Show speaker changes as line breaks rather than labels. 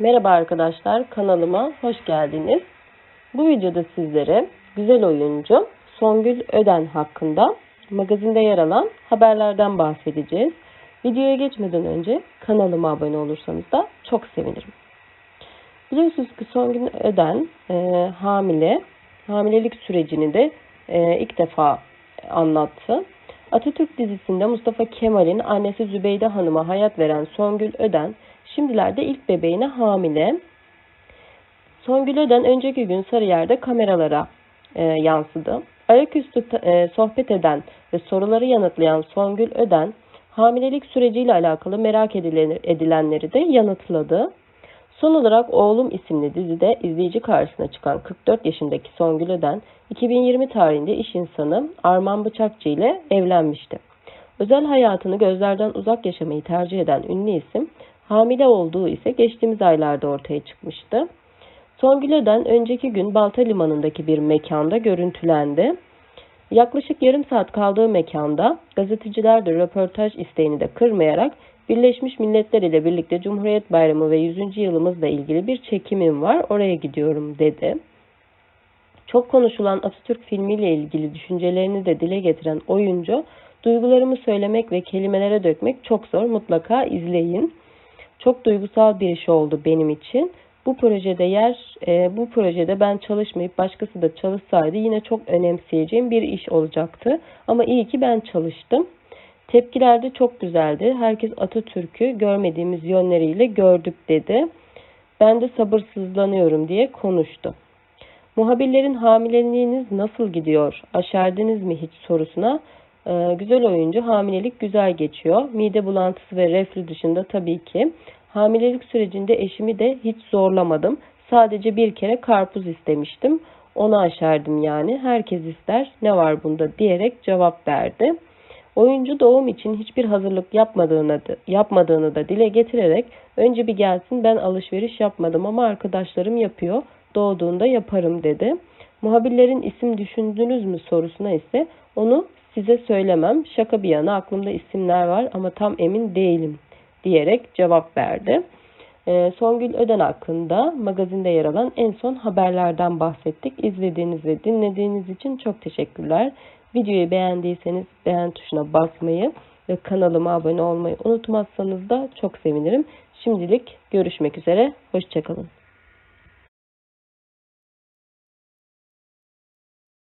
Merhaba arkadaşlar, kanalıma hoş geldiniz. Bu videoda sizlere güzel oyuncu Songül Öden hakkında magazinde yer alan haberlerden bahsedeceğiz. Videoya geçmeden önce kanalıma abone olursanız da çok sevinirim. Biliyorsunuz ki Songül Öden e, hamile, hamilelik sürecini de e, ilk defa anlattı. Atatürk dizisinde Mustafa Kemal'in annesi Zübeyde Hanım'a hayat veren Songül Öden, şimdilerde ilk bebeğine hamile. Songül Öden önceki gün Sarıyer'de kameralara e, yansıdı. Ayaküstü e, sohbet eden ve soruları yanıtlayan Songül Öden, hamilelik süreciyle alakalı merak edilenleri de yanıtladı. Son olarak Oğlum isimli dizide izleyici karşısına çıkan 44 yaşındaki Songül Öden, 2020 tarihinde iş insanı Arman Bıçakçı ile evlenmişti. Özel hayatını gözlerden uzak yaşamayı tercih eden ünlü isim, hamile olduğu ise geçtiğimiz aylarda ortaya çıkmıştı. Songül Öden önceki gün Balta Limanı'ndaki bir mekanda görüntülendi. Yaklaşık yarım saat kaldığı mekanda gazeteciler de röportaj isteğini de kırmayarak Birleşmiş Milletler ile birlikte Cumhuriyet Bayramı ve 100. yılımızla ilgili bir çekimim var oraya gidiyorum dedi. Çok konuşulan Atatürk filmiyle ilgili düşüncelerini de dile getiren oyuncu, duygularımı söylemek ve kelimelere dökmek çok zor mutlaka izleyin. Çok duygusal bir iş oldu benim için. Bu projede yer, e, bu projede ben çalışmayıp başkası da çalışsaydı yine çok önemseyeceğim bir iş olacaktı. Ama iyi ki ben çalıştım. Tepkiler de çok güzeldi. Herkes Atatürk'ü görmediğimiz yönleriyle gördük dedi. Ben de sabırsızlanıyorum diye konuştu. Muhabirlerin hamileliğiniz nasıl gidiyor? Aşerdiniz mi hiç sorusuna e, güzel oyuncu hamilelik güzel geçiyor. Mide bulantısı ve reflü dışında tabii ki. Hamilelik sürecinde eşimi de hiç zorlamadım. Sadece bir kere karpuz istemiştim. Onu aşerdim yani. Herkes ister ne var bunda diyerek cevap verdi. Oyuncu doğum için hiçbir hazırlık yapmadığını da, yapmadığını da dile getirerek önce bir gelsin ben alışveriş yapmadım ama arkadaşlarım yapıyor doğduğunda yaparım dedi. Muhabirlerin isim düşündünüz mü sorusuna ise onu size söylemem şaka bir yana aklımda isimler var ama tam emin değilim diyerek cevap verdi. E, Songül Öden hakkında magazinde yer alan en son haberlerden bahsettik. İzlediğiniz ve dinlediğiniz için çok teşekkürler. Videoyu beğendiyseniz beğen tuşuna basmayı ve kanalıma abone olmayı unutmazsanız da çok sevinirim. Şimdilik görüşmek üzere. Hoşçakalın.